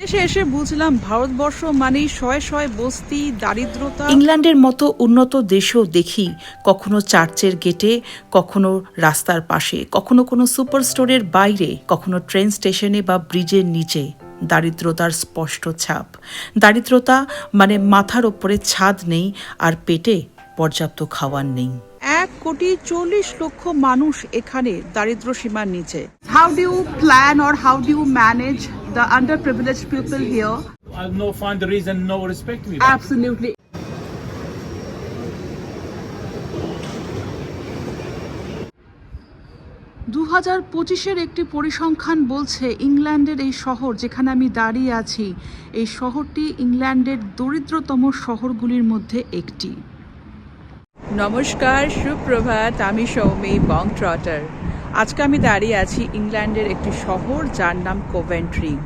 দেশে এসে বুঝলাম ভারতবর্ষ মানেই শয়ে শয়ে বস্তি, দারিদ্রতা। ইংল্যান্ডের মতো উন্নত দেশেও দেখি কখনো চার্চের গেটে, কখনো রাস্তার পাশে, কখনো কোনো সুপার স্টোরের বাইরে, কখনো ট্রেন স্টেশনে বা ব্রিজের নিচে। দারিদ্রতার স্পষ্ট ছাপ। দারিদ্রতা মানে মাথার ওপরে ছাদ নেই আর পেটে পর্যাপ্ত খাওয়ার নেই। এক কোটি চল্লিশ লক্ষ মানুষ এখানে দারিদ্র সীমার নিচে। How do you plan or how do you manage the under privilege people here I no find the reason, no respect me. Absolutely দু হাজার পঁচিশের একটি পরিসংখ্যান বলছে ইংল্যান্ডের এই শহর যেখানে আমি দাঁড়িয়ে আছি এই শহরটি ইংল্যান্ডের দরিদ্রতম শহরগুলির মধ্যে একটি। নমস্কার, সুপ্রভাত, আমি সৌমি বং ট্রটার আজকে আমি দাঁড়িয়ে আছি ইংল্যান্ডের একটি শহর যার নাম কোভেন্ট্রি।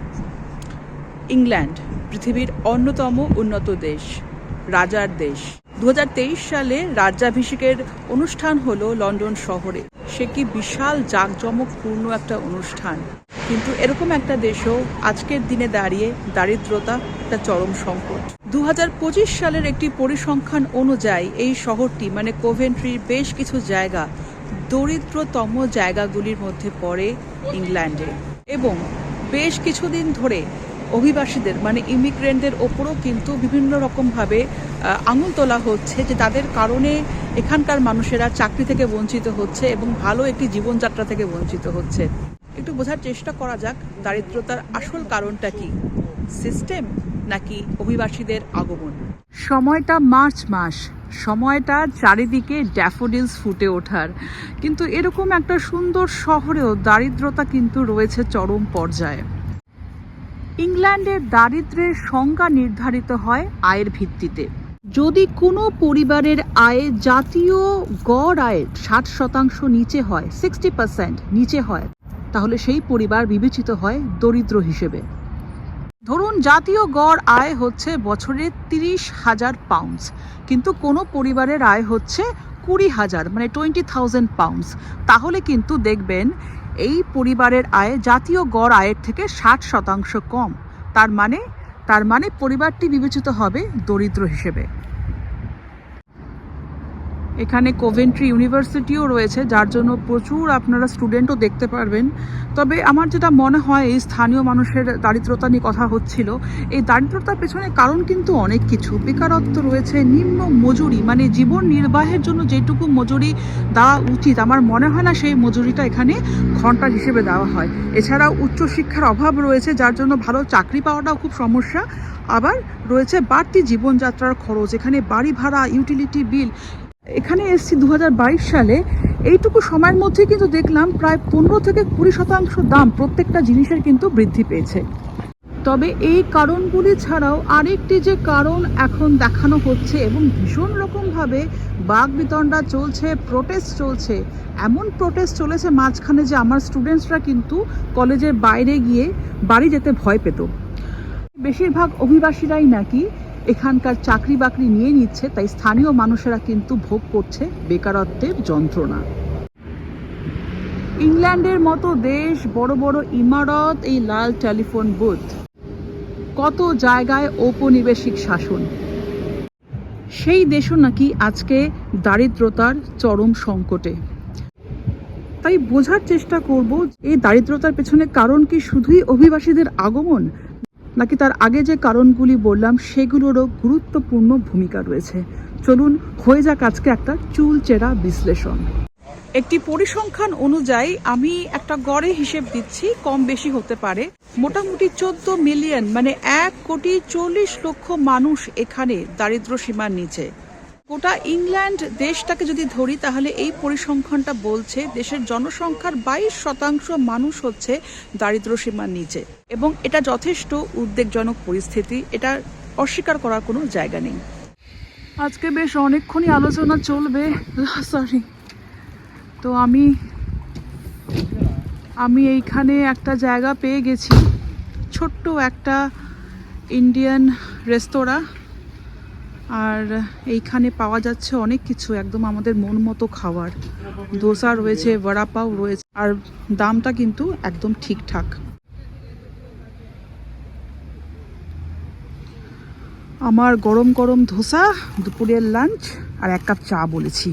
ইংল্যান্ড, পৃথিবীর অন্যতম উন্নত দেশ, রাজার দেশ। দু হাজার তেইশ সালে রাজ্যাভিষেকের অনুষ্ঠান হলো লন্ডন শহরে। সে কি বিশাল জাঁকজমকপূর্ণ একটা অনুষ্ঠান। কিন্তু এরকম একটা দেশও আজকের দিনে দাঁড়িয়ে দারিদ্রতা, একটা চরম সংকট। দু হাজার পঁচিশ সালের একটি পরিসংখ্যান অনুযায়ী এই শহরটি মানে কোভেন্ট্রির বেশ কিছু জায়গা, দরিদ্রতম জায়গাগুলির মধ্যে পড়ে ইংল্যান্ডে। এবং বেশ কিছুদিন ধরে অভিবাসীদের মানে ইমিগ্রেন্টদের ওপরও কিন্তু বিভিন্ন রকমভাবে আঙুল তোলা হচ্ছে যে তাদের কারণে এখানকার মানুষেরা চাকরি থেকে বঞ্চিত হচ্ছে এবং ভালো একটি জীবনযাত্রা থেকে বঞ্চিত হচ্ছে। একটু বোঝার চেষ্টা করা যাক দারিদ্রতার আসল কারণটা কি সিস্টেম নাকি অভিবাসীদের আগমন? সময়টা মার্চ মাস, সময়টা চারিদিকে ড্যাফোডিলস ফুটে ওঠার। কিন্তু এরকম একটা সুন্দর শহরেও দারিদ্রতা কিন্তু রয়েছে চরম পর্যায়ে। ইংল্যান্ডের দারিদ্র্যের সংজ্ঞা নির্ধারিত হয় আয়ের ভিত্তিতে। যদি কোনো পরিবারের আয় জাতীয় গড় আয়ের ষাট শতাংশ নিচে হয় সিক্সটি পার্সেন্ট নিচে হয় তাহলে সেই পরিবার বিবেচিত হয় দরিদ্র হিসেবে। ধরুন, জাতীয় গড় আয় হচ্ছে বছরে তিরিশ হাজার পাউন্ডস কিন্তু কোনো পরিবারের আয় হচ্ছে কুড়ি হাজার মানে টোয়েন্টি থাউজেন্ড পাউন্ডস তাহলে কিন্তু দেখবেন, এই পরিবারের আয় জাতীয় গড় আয়ের থেকে ষাট শতাংশ কম। তার মানে তার মানে পরিবারটি বিবেচিত হবে দরিদ্র হিসেবে। এখানে কোভেন্ট্রি ইউনিভার্সিটিও রয়েছে, যার জন্য প্রচুর আপনারা স্টুডেন্টও দেখতে পারবেন। তবে আমার যেটা মনে হয়, এই স্থানীয় মানুষের দারিদ্রতা নিয়ে কথা হচ্ছিল। এই দারিদ্রতার পেছনে কারণ কিন্তু অনেক কিছু। বেকারত্ব রয়েছে, নিম্ন মজুরি মানে জীবন নির্বাহের জন্য যেটুকু মজুরি দেওয়া উচিত, আমার মনে হয় না সেই মজুরিটা এখানে ঘণ্টার হিসেবে দেওয়া হয়। এছাড়াও উচ্চশিক্ষার অভাব রয়েছে, যার জন্য ভালো চাকরি পাওয়াটাও খুব সমস্যা। আবার রয়েছে বাড়তি জীবনযাত্রার খরচ, এখানে বাড়ি ভাড়া ইউটিলিটি বিল এখানে এসেছি দু সালে। এইটুকু সময়ের মধ্যে কিন্তু দেখলাম প্রায় পনেরো থেকে কুড়ি শতাংশ দাম প্রত্যেকটা জিনিসের কিন্তু বৃদ্ধি পেয়েছে। তবে এই কারণগুলি ছাড়াও আরেকটি যে কারণ এখন দেখানো হচ্ছে এবং ভীষণ রকমভাবে বাঘ বিতণ্ডা চলছে প্রোটেস্ট চলছে, এমন প্রোটেস্ট চলেছে মাঝখানে যে আমার স্টুডেন্টসরা কিন্তু কলেজের বাইরে গিয়ে বাড়ি যেতে ভয় পেত। বেশিরভাগ অভিবাসীরাই নাকি এখানকার চাকরি বাকরি নিয়ে নিচ্ছে, তাই স্থানীয় মানুষেরা কিন্তু ভোগ করছে বেকারত্বের যন্ত্রণা। ইংল্যান্ডের মতো দেশ, বড় বড় ইমারত, এই লাল টেলিফোন বুথ। কত জায়গায় ঔপনিবেশিক শাসন। সেই দেশও নাকি আজকে দারিদ্রতার চরম সংকটে। তাই বোঝার চেষ্টা করব এই দারিদ্রতার পেছনে কারণ কি শুধুই অভিবাসীদের আগমন নাকি তার আগে যে কারণগুলি বললাম, সেগুলোরও গুরুত্বপূর্ণ ভূমিকা রয়েছে। চলুন, হয়ে যাক আজকে একটা চুলচেরা বিশ্লেষণ। একটি পরিসংখ্যান অনুযায়ী আমি একটা গড়ে হিসেব দিচ্ছি, কম বেশি হতে পারে। মোটামুটি চোদ্দ মিলিয়ন মানে এক কোটি চল্লিশ লক্ষ মানুষ এখানে দারিদ্র সীমার নিচে। গোটা ইংল্যান্ড দেশটাকে যদি ধরি, তাহলে এই পরিসংখ্যানটা বলছে দেশের জনসংখ্যার বাইশ শতাংশ মানুষ হচ্ছে দারিদ্র সীমার নিচে। এবং এটা যথেষ্ট উদ্বেগজনক পরিস্থিতি, এটা অস্বীকার করার কোনো জায়গা নেই। আজকে বেশ অনেকক্ষণই আলোচনা চলবে। সরি তো আমি আমি এইখানে একটা জায়গা পেয়ে গেছি। ছোট্ট একটা ইন্ডিয়ান রেস্তোরাঁ। আর এইখানে পাওয়া যাচ্ছে অনেক কিছু, একদম আমাদের মন মতো খাবার। দোসা রয়েছে বড়াপাও রয়েছে, আর দামটা কিন্তু একদম ঠিকঠাক। আমার গরম গরম ধোসা, দুপুরের লাঞ্চ আর এক কাপ চা বলেছি।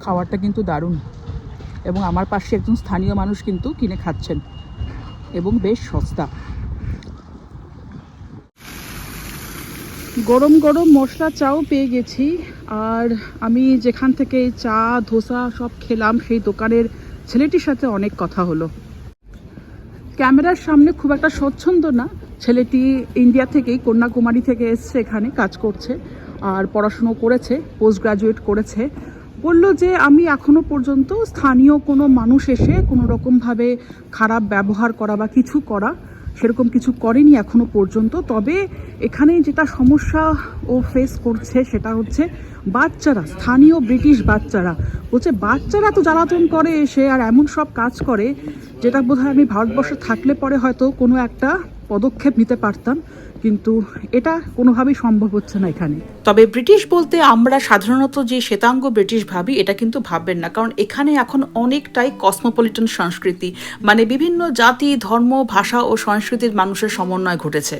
খাবারটা কিন্তু দারুণ। এবং আমার পাশে একজন স্থানীয় মানুষ কিন্তু কিনে খাচ্ছেন। এবং বেশ সস্তা। গরম গরম মশলা চাও পেয়ে গেছি। আর আমি যেখান থেকে চা, ধোসা সব খেলাম, সেই দোকানের ছেলেটির সাথে অনেক কথা হলো। ক্যামেরার সামনে খুব একটা স্বচ্ছন্দ না। ছেলেটি ইন্ডিয়া থেকেই, কন্যাকুমারী থেকে এসছে এখানে, কাজ করছে আর পড়াশুনো করেছে, পোস্ট গ্রাজুয়েট করেছে। বলল যে আমি এখনও পর্যন্ত স্থানীয় কোনো মানুষ এসে কোনো রকমভাবে খারাপ ব্যবহার করা বা কিছু করা সেরকম কিছু করেনি এখনও পর্যন্ত। তবে এখানে যেটা সমস্যা ও ফেস করছে সেটা হচ্ছে বাচ্চারা, স্থানীয় ব্রিটিশ বাচ্চারা। বলছে, বাচ্চারা তো জ্বালাতন করে এসে আর এমন সব কাজ করে যেটা বোধহয় আমি ভারতবর্ষে থাকলে পরে হয়তো কোনো একটা পদক্ষেপ নিতে পারতাম। কিন্তু এটা কোনোভাবেই সম্ভব হচ্ছে না এখানে। তবে ব্রিটিশ বলতে আমরা সাধারণত যে শ্বেতাঙ্গ ব্রিটিশ ভাবি, এটা কিন্তু ভাববেন না। কারণ এখানে এখন অনেকটাই কসমোপলিটন সংস্কৃতি মানে বিভিন্ন জাতি, ধর্ম, ভাষা ও সংস্কৃতির মানুষের সমন্বয় ঘটেছে।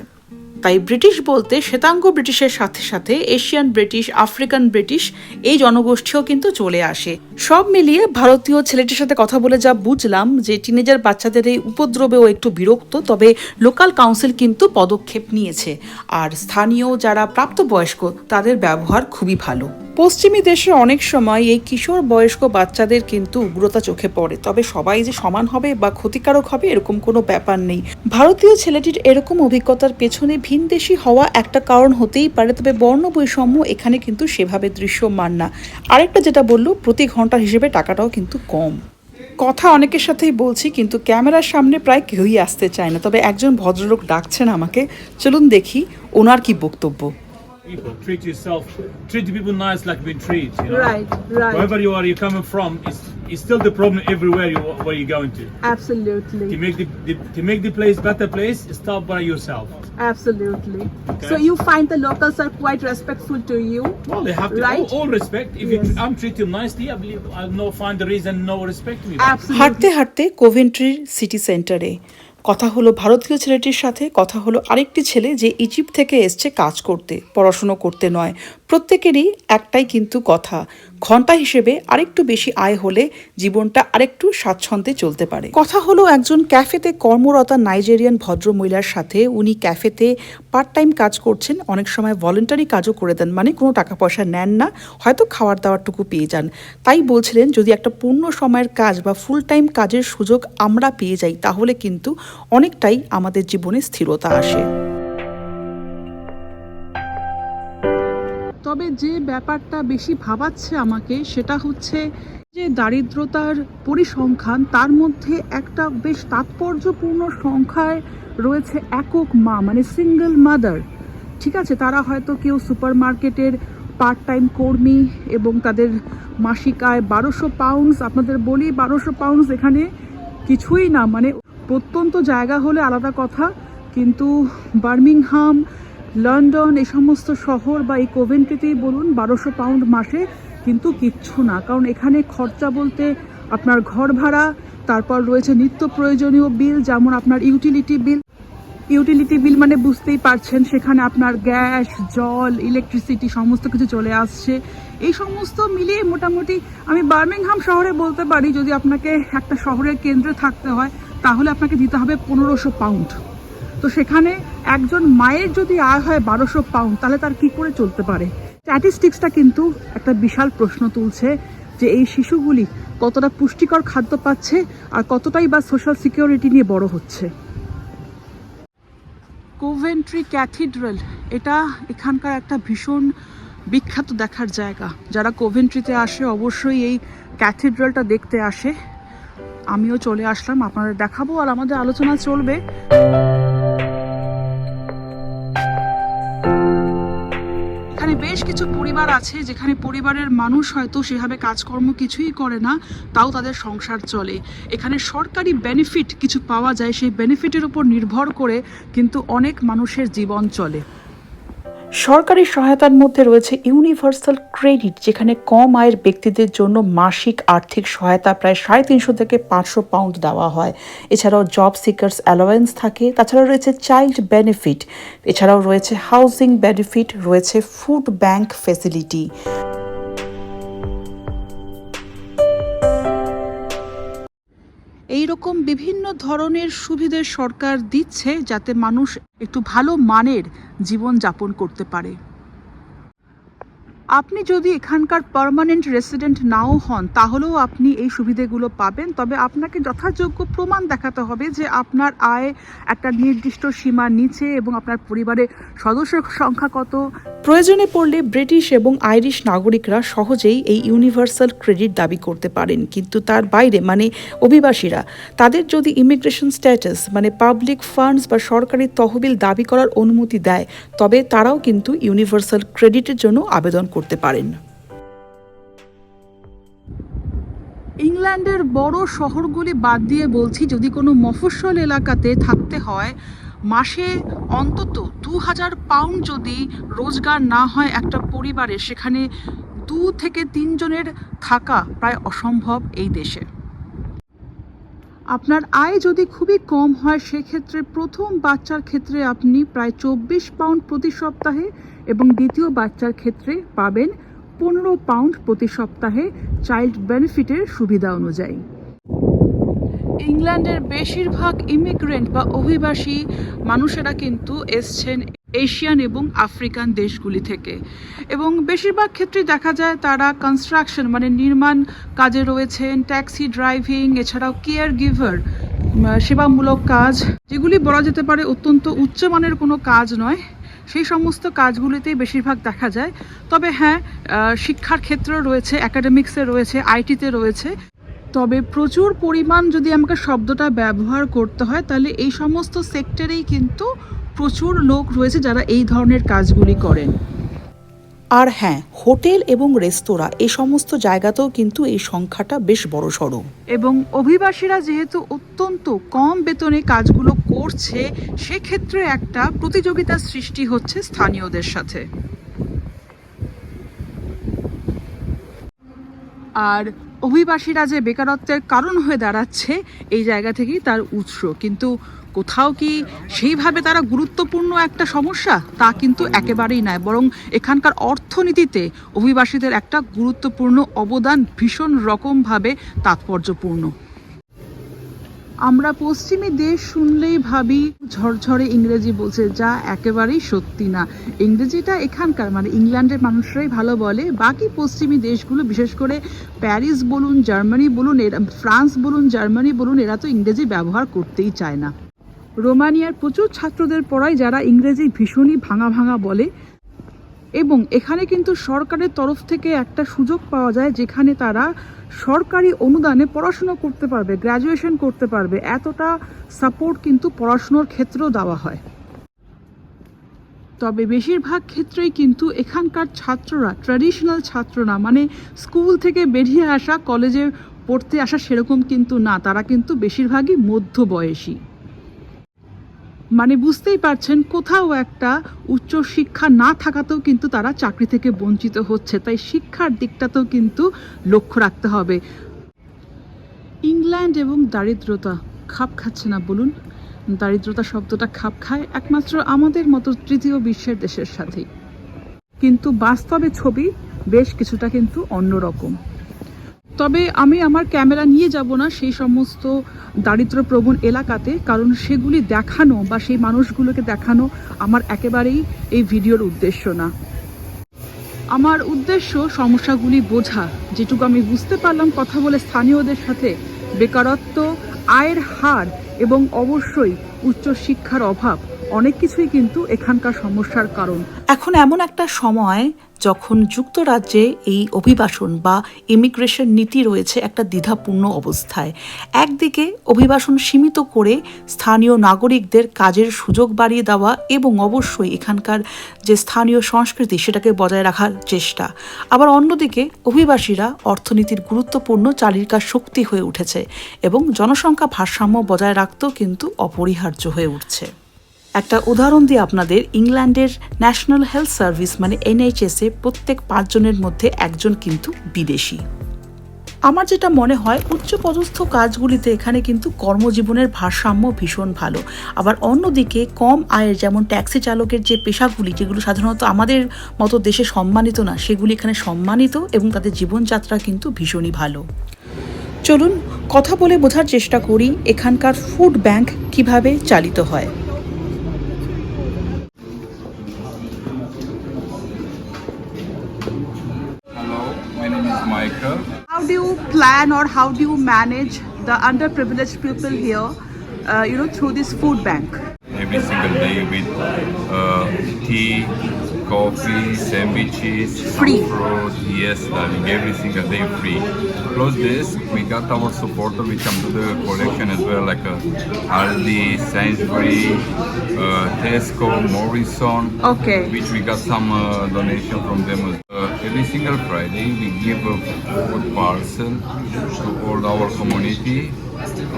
তাই ব্রিটিশ বলতে শ্বেতাঙ্গ ব্রিটিশের সাথে সাথে এশিয়ান ব্রিটিশ, আফ্রিকান ব্রিটিশ এই জনগোষ্ঠীও কিন্তু চলে আসে। সব মিলিয়ে ভারতীয় ছেলেটির সাথে কথা বলে যা বুঝলাম যে টিনেজার বাচ্চাদের এই উপদ্রবেও একটু বিরক্ত, তবে লোকাল কাউন্সিল কিন্তু পদক্ষেপ নিয়েছে। আর স্থানীয় যারা প্রাপ্তবয়স্ক তাদের ব্যবহার খুবই ভালো। পশ্চিমী দেশে অনেক সময় এই কিশোর বয়স্ক বাচ্চাদের কিন্তু উগ্রতা চোখে পড়ে। তবে সবাই যে সমান হবে বা ক্ষতিকারক হবে এরকম কোনো ব্যাপার নেই। ভারতীয় ছেলেটির এরকম অভিজ্ঞতার পেছনে ভিনদেশি হওয়া একটা কারণ হতেই পারে, তবে বর্ণ বৈষম্য এখানে কিন্তু সেভাবে দৃশ্যমান না। আরেকটা যেটা বলল, প্রতি ঘণ্টা হিসেবে টাকাটাও কিন্তু কম। কথা অনেকের সাথেই বলছি, কিন্তু ক্যামেরার সামনে প্রায় কেউই আসতে চায় না। তবে একজন ভদ্রলোক ডাকছেন আমাকে। চলুন দেখি ওনার কি বক্তব্য। People treat yourself, treat the people nice like being treated. You know? Right, right. Wherever you are, you're coming from, it's, it's still the problem everywhere you where you're going to. To Absolutely. make the, the to make the place better place, start by yourself. Absolutely. Okay. So you find the locals are quite respectful to you. Well, they have to Right. all, all respect. If Yes. you, I'm treating them nicely, I believe I'll no find the reason no respect me. Absolutely. হাঁটতে হাঁটতে কোভেন্ট্রির city সেন্টারে কথা হলো ভারতীয় ছেলেটির সাথে, কথা হলো আরেকটি ছেলে যে ইজিপ্ট থেকে এসছে কাজ করতে, পড়াশুনো করতে নয়। প্রত্যেকেরই একটাই কিন্তু কথা ঘণ্টা হিসেবে আরেকটু বেশি আয় হলে জীবনটা আরেকটু স্বাচ্ছন্দ্যে চলতে পারে। কথা হলো, একজন ক্যাফেতে কর্মরতা নাইজেরিয়ান ভদ্র মহিলার সাথে উনি ক্যাফেতে পার্ট টাইম কাজ করছেন, অনেক সময় ভলেন্টারি কাজও করে দেন মানে কোনো টাকা পয়সা নেন না, হয়তো খাওয়ার দাওয়ারটুকু পেয়ে যান। তাই বলছিলেন, যদি একটা পূর্ণ সময়ের কাজ বা ফুল টাইম কাজের সুযোগ আমরা পেয়ে যাই, তাহলে কিন্তু অনেকটাই আমাদের জীবনে স্থিরতা আসে। তবে যে ব্যাপারটা বেশি ভাবাচ্ছে আমাকে সেটা হচ্ছে যে দারিদ্রতার পরিসংখ্যান, তার মধ্যে একটা বেশ তাৎপর্যপূর্ণ সংখ্যায় রয়েছে একক মা মানে সিঙ্গেল মাদার ঠিক আছে, তারা হয়তো কেউ সুপার মার্কেটের পার্ট টাইম কর্মী এবং তাদের মাসিক আয় বারোশো পাউন্ডস আপনাদের বলি বারোশো পাউন্ডস এখানে কিছুই না মানে প্রত্যন্ত জায়গা হলে আলাদা কথা, কিন্তু বার্মিংহাম লন্ডন, এই সমস্ত শহর বা এই কোভেন্ট্রিতেই বলুন, বারোশো পাউন্ড মাসে কিন্তু কিচ্ছু না। কারণ এখানে খরচা বলতে আপনার ঘর ভাড়া, তারপর রয়েছে নিত্য প্রয়োজনীয় বিল, যেমন আপনার ইউটিলিটি বিল। ইউটিলিটি বিল মানে বুঝতেই পারছেন, সেখানে আপনার গ্যাস, জল, ইলেকট্রিসিটি, সমস্ত কিছু চলে আসছে। এই সমস্ত মিলিয়ে মোটামুটি আমি বার্মিংহাম শহরে বলতে পারি, যদি আপনাকে একটা শহরের কেন্দ্রে থাকতে হয়, তাহলে আপনাকে দিতে হবে পনেরোশো পাউন্ড। তো সেখানে একজন মায়ের যদি আয় হয় বারোশো পাউন্ড, তাহলে তার কি করে চলতে পারে? স্ট্যাটিস্টিক্সটা কিন্তু একটা বিশাল প্রশ্ন তুলছে যে এই শিশুগুলি কতটা পুষ্টিকর খাদ্য পাচ্ছে আর কতটাই বা সোশ্যাল সিকিউরিটি নিয়ে বড় হচ্ছে। কোভেন্ট্রি ক্যাথিড্রাল এটা এখানকার একটা ভীষণ বিখ্যাত দেখার জায়গা। যারা কোভেন্ট্রিতে আসে, অবশ্যই এই ক্যাথিড্রালটা দেখতে আসে। আমিও চলে আসলাম, আপনাদের দেখাবো আর আমাদের আলোচনা চলবে। কিছু পরিবার আছে যেখানে পরিবারের মানুষ হয়তো সেভাবে কাজকর্ম কিছুই করে না, তাও তাদের সংসার চলে। এখানে সরকারি বেনিফিট কিছু পাওয়া যায়, সেই বেনিফিটের উপর নির্ভর করে কিন্তু অনেক মানুষের জীবন চলে। সরকারি সহায়তার মধ্যে রয়েছে ইউনিভার্সাল ক্রেডিট, যেখানে কম আয়ের ব্যক্তিদের জন্য মাসিক আর্থিক সহায়তা প্রায় সাড়ে তিনশো থেকে পাঁচশো পাউন্ড দেওয়া হয়। এছাড়াও জব সিকার্স অ্যালোয়েন্স থাকে। তাছাড়াও রয়েছে চাইল্ড বেনিফিট। এছাড়াও রয়েছে হাউজিং বেনিফিট, রয়েছে ফুড ব্যাংক ফেসিলিটি এই রকম বিভিন্ন ধরনের সুবিধে সরকার দিচ্ছে যাতে মানুষ একটু ভালো মানের জীবন যাপন করতে পারে। আপনি যদি এখানকার পার্মানেন্ট রেসিডেন্ট নাও হন, তাহলেও আপনি এই সুবিধেগুলো পাবেন। তবে আপনাকে যথাযোগ্য প্রমাণ দেখাতে হবে যে আপনার আয় একটা নির্দিষ্ট সীমার নিচে এবং আপনার পরিবারের সদস্য সংখ্যা কত। প্রয়োজনে পড়লে ব্রিটিশ এবং আইরিশ নাগরিকরা সহজেই এই ইউনিভার্সাল ক্রেডিট দাবি করতে পারেন। কিন্তু তার বাইরে মানে অভিবাসীরা, তাদের যদি ইমিগ্রেশন স্ট্যাটাস মানে পাবলিক ফান্ডস বা সরকারি তহবিল দাবি করার অনুমতি দেয়, তবে তারাও কিন্তু ইউনিভার্সাল ক্রেডিটের জন্য আবেদন করতে পারেন। ইংল্যান্ডের বড় শহরগুলি বাদ দিয়ে বলছি, যদি কোনো মফস্বল এলাকাতে থাকতে হয়, মাসে অন্তত দু হাজার পাউন্ড যদি রোজগার না হয় একটা পরিবারে, সেখানে দু থেকে তিনজনের থাকা প্রায় অসম্ভব এই দেশে। আপনার আয় যদি খুবই কম হয়, সেক্ষেত্রে প্রথম বাচ্চার ক্ষেত্রে আপনি প্রায় চব্বিশ পাউন্ড প্রতি সপ্তাহে এবং দ্বিতীয় বাচ্চার ক্ষেত্রে পাবেন পনেরো পাউন্ড প্রতি সপ্তাহে চাইল্ড বেনিফিটের সুবিধা অনুযায়ী। ইংল্যান্ডের বেশিরভাগ ইমিগ্রেন্ট বা অভিবাসী মানুষেরা কিন্তু এসছেন এশিয়ান এবং আফ্রিকান দেশগুলি থেকে। এবং বেশিরভাগ ক্ষেত্রে দেখা যায় তারা কনস্ট্রাকশন মানে নির্মাণ কাজে রয়েছেন ট্যাক্সি ড্রাইভিং এছাড়াও কেয়ার গিভার সেবামূলক কাজ, যেগুলি বলা যেতে পারে অত্যন্ত উচ্চমানের কোনো কাজ নয়। সেই সমস্ত কাজগুলিতেই বেশিরভাগ দেখা যায়। তবে হ্যাঁ শিক্ষার ক্ষেত্র রয়েছে অ্যাকাডেমিক্সে রয়েছে আইটিতে রয়েছে। তবে প্রচুর পরিমাণ যদি আমাকে শব্দটা ব্যবহার করতে হয়, তাহলে এই সমস্ত সেক্টরেই কিন্তু প্রচুর লোক রয়েছে যারা এই ধরনের কাজগুলি করেন। আর হ্যাঁ হোটেল এবং রেস্তোরাঁ এই সমস্ত জায়গাতেও কিন্তু এই সংখ্যাটা বেশ বড় সড়ো এবং অভিবাসীরা যেহেতু অত্যন্ত কম বেতনে কাজগুলো করছে, সেক্ষেত্রে একটা প্রতিযোগিতার সৃষ্টি হচ্ছে স্থানীয়দের সাথে। আর অভিবাসীরা যে বেকারত্বের কারণ হয়ে দাঁড়াচ্ছে, এই জায়গা থেকেই তার উৎস। কিন্তু কোথাও কি সেইভাবে তারা গুরুত্বপূর্ণ একটা সমস্যা? তা কিন্তু একেবারেই নয়। বরং এখানকার অর্থনীতিতে অভিবাসীদের একটা গুরুত্বপূর্ণ অবদান ভীষণ রকমভাবে তাৎপর্যপূর্ণ। আমরা পশ্চিমী দেশ শুনলেই ভাবি, ঝরঝরে ইংরেজি বলছে, যা একেবারেই সত্যি না। ইংরেজিটা এখানকার মানে ইংল্যান্ডের মানুষরাই ভালো বলে। বাকি পশ্চিমী দেশগুলো, বিশেষ করে প্যারিস বলুন, জার্মানি বলুন ফ্রান্স বলুন, জার্মানি বলুন, এরা তো ইংরেজি ব্যবহার করতেই চায় না। রোমানিয়ার প্রচুর ছাত্রদের পড়ায় যারা ইংরেজি ভীষণই ভাঙা ভাঙা বলে। এবং এখানে কিন্তু সরকারের তরফ থেকে একটা সুযোগ পাওয়া যায় যেখানে তারা সরকারি অনুদানে পড়াশুনো করতে পারবে গ্র্যাজুয়েশন করতে পারবে। এতটা সাপোর্ট কিন্তু পড়াশুনোর ক্ষেত্রেও দেওয়া হয়। তবে বেশিরভাগ ক্ষেত্রেই কিন্তু এখানকার ছাত্ররা ট্র্যাডিশনাল ছাত্র না মানে স্কুল থেকে বেরিয়ে আসা কলেজে পড়তে আসা সেরকম কিন্তু না। তারা কিন্তু বেশিরভাগই মধ্যবয়সী। মানে বুঝতেই পারছেন, কোথাও একটা উচ্চ শিক্ষা না থাকাতেও কিন্তু তারা চাকরি থেকে বঞ্চিত হচ্ছে। তাই শিক্ষার দিকটাতেও কিন্তু লক্ষ্য রাখতে হবে। ইংল্যান্ড এবং দারিদ্রতা খাপ খাচ্ছে না, বলুন। দারিদ্রতা শব্দটা খাপ খায় একমাত্র আমাদের মতো তৃতীয় বিশ্বের দেশের সাথেই। কিন্তু বাস্তবে ছবি বেশ কিছুটা কিন্তু অন্যরকম। তবে আমি আমার ক্যামেরা নিয়ে যাব না সেই সমস্ত দারিদ্রপ্রবণ এলাকাতে, কারণ সেগুলি দেখানো বা সেই মানুষগুলোকে দেখানো আমার একেবারেই এই ভিডিওর উদ্দেশ্য না। আমার উদ্দেশ্য সমস্যাগুলি বোঝা, যেটুকু আমি বুঝতে পারলাম কথা বলে স্থানীয়দের সাথে বেকারত্ব, আয়ের হার এবং অবশ্যই উচ্চশিক্ষার অভাব। অনেক কিছুই কিন্তু এখানকার সমস্যার কারণ। এখন এমন একটা সময় যখন যুক্তরাজ্যে এই অভিবাসন বা ইমিগ্রেশন নীতি রয়েছে একটা দ্বিধাপূর্ণ অবস্থায়। একদিকে অভিবাসন সীমিত করে স্থানীয় নাগরিকদের কাজের সুযোগ বাড়িয়ে দেওয়া এবং অবশ্যই এখানকার যে স্থানীয় সংস্কৃতি সেটাকে বজায় রাখার চেষ্টা। আবার অন্যদিকে অভিবাসীরা অর্থনীতির গুরুত্বপূর্ণ চালিকা শক্তি হয়ে উঠেছে এবং জনসংখ্যা ভারসাম্য বজায় রাখতেও কিন্তু অপরিহার্য হয়ে উঠছে। একটা উদাহরণ দিয়ে আপনাদের ইংল্যান্ডের ন্যাশনাল হেলথ সার্ভিস মানে এনএইচএস এ প্রত্যেক পাঁচজনের মধ্যে একজন কিন্তু বিদেশি। আমার যেটা মনে হয়, উচ্চপদস্থ কাজগুলিতে এখানে কিন্তু কর্মজীবনের ভারসাম্য ভীষণ ভালো। আবার অন্যদিকে কম আয়ের যেমন ট্যাক্সি চালকের যে পেশাগুলি, যেগুলো সাধারণত আমাদের মতো দেশে সম্মানিত না, সেগুলি এখানে সম্মানিত এবং তাদের জীবনযাত্রা কিন্তু ভীষণই ভালো। চলুন, কথা বলে বোঝার চেষ্টা করি এখানকার ফুড ব্যাংক কীভাবে চালিত হয়। Plan or how do you manage the underprivileged people here, uh, you know, through this food bank? Every single day with uh, tea, coffee, sandwiches, Free. fruit. Yes, darling, every single day free. Plus this, we got our supporter which come to the collection as well, like uh, Aldi, Sainsbury, uh, Tesco, Morrison. Okay. Which we got some uh, donation from them. Every single Friday, we give a food parcel to all our community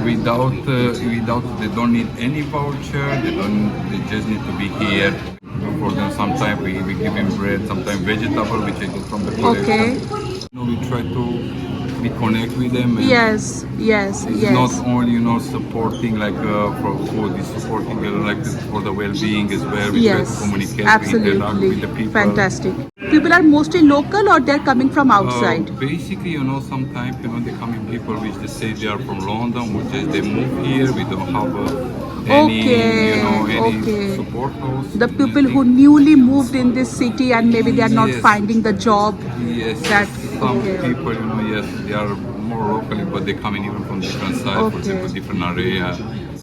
without uh, without they don't need any voucher they don't they just need to be here for them sometimes we, we give them bread sometimes vegetable which I get from the collection Okay. you know, we try to we connect with them and Yes, yes, it's yes. not only you know supporting like uh, for food it's supporting uh, like for the well-being as well we Yes, communicate interact absolutely. with the people Fantastic. People are mostly local or they're coming from outside? Uh, basically, you know, sometimes you know they come in people which they say they are from London, which is they move here. We don't have uh, any, Okay, you know, any okay. support house. the people who newly moved in this city and maybe they are not finding the job. yes, that- some people, you know, yes, they are more locally, but they come in even from different sides, Okay. for example, different area.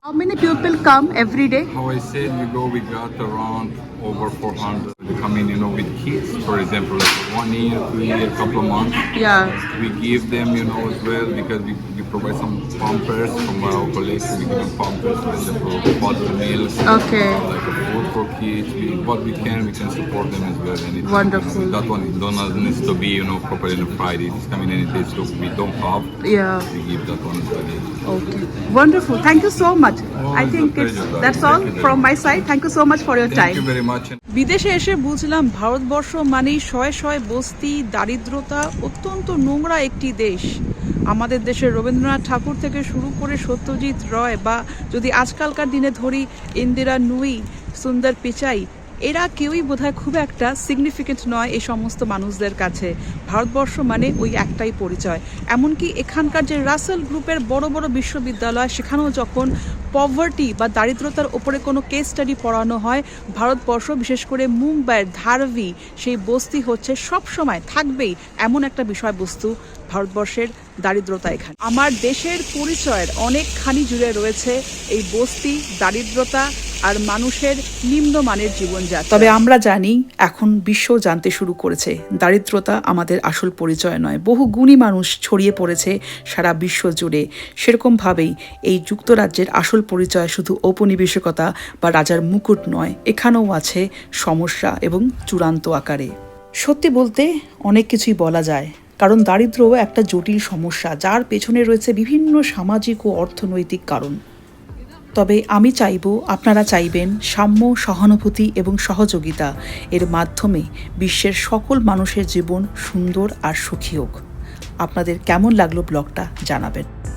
How many people come every day? How I said, we go, we got around over 400. They come in, you know, with kids, for example, like one year, two year, couple of months. Yeah. We give them, you know, as well because we, we provide some pampers from our collection. We give them when they provide bottle meals. Okay. Like a food for kids. We, what we can, we can support them as well. Anytime, Wonderful. You know, that one it don't needs to be, you know, properly on Friday. It's coming any day, so we don't have. Yeah. We give that one as well. Okay. Wonderful. Thank you so much. Oh, I think it's that's all Thank you very from my side. Thank you so much for your Thank time. Thank you very much. বিদেশে এসে বুঝলাম ভারতবর্ষ মানেই শয়ে শয়ে বস্তি, দারিদ্রতা, অত্যন্ত নোংরা একটি দেশ। আমাদের দেশের রবীন্দ্রনাথ ঠাকুর থেকে শুরু করে সত্যজিৎ রয় বা যদি আজকালকার দিনে ধরি ইন্দিরা নুই, সুন্দর পিচাই এরা কেউই বোধহয় খুব একটা সিগনিফিকেন্ট নয় এই সমস্ত মানুষদের কাছে। ভারতবর্ষ মানে ওই একটাই পরিচয়। এমনকি এখানকার যে রাসেল গ্রুপের বড় বড় বিশ্ববিদ্যালয়, সেখানেও যখন পভার্টি বা দারিদ্রতার ওপরে কোনো কেস স্টাডি পড়ানো হয়, ভারতবর্ষ, বিশেষ করে মুম্বাইয়ের ধারভি, সেই বস্তি হচ্ছে সব সময় থাকবেই এমন একটা বিষয়বস্তু ভারতবর্ষের দারিদ্রতা এখানে। আমার দেশের পরিচয়ের অনেকখানি জুড়ে রয়েছে এই বস্তি, দারিদ্রতা আর মানুষের নিম্নমানের জীবনযাত্রা। তবে আমরা জানি, এখন বিশ্ব জানতে শুরু করেছে। দারিদ্রতা আমাদের আসল পরিচয় নয়। বহু গুণী মানুষ ছড়িয়ে পড়েছে সারা বিশ্ব জুড়ে। সেরকমভাবেই এই যুক্তরাজ্যের আসল পরিচয় শুধু ঔপনিবেশিকতা বা রাজার মুকুট নয়, এখানেও আছে সমস্যা এবং চূড়ান্ত আকারে। সত্যি বলতে অনেক কিছুই বলা যায়, কারণ দারিদ্র্য একটা জটিল সমস্যা, যার পেছনে রয়েছে বিভিন্ন সামাজিক ও অর্থনৈতিক কারণ। তবে আমি চাইব আপনারা চাইবেন সাম্য, সহানুভূতি এবং সহযোগিতা। এর মাধ্যমে বিশ্বের সকল মানুষের জীবন সুন্দর আর সুখী হোক। আপনাদের কেমন লাগল ব্লগটা জানাবেন।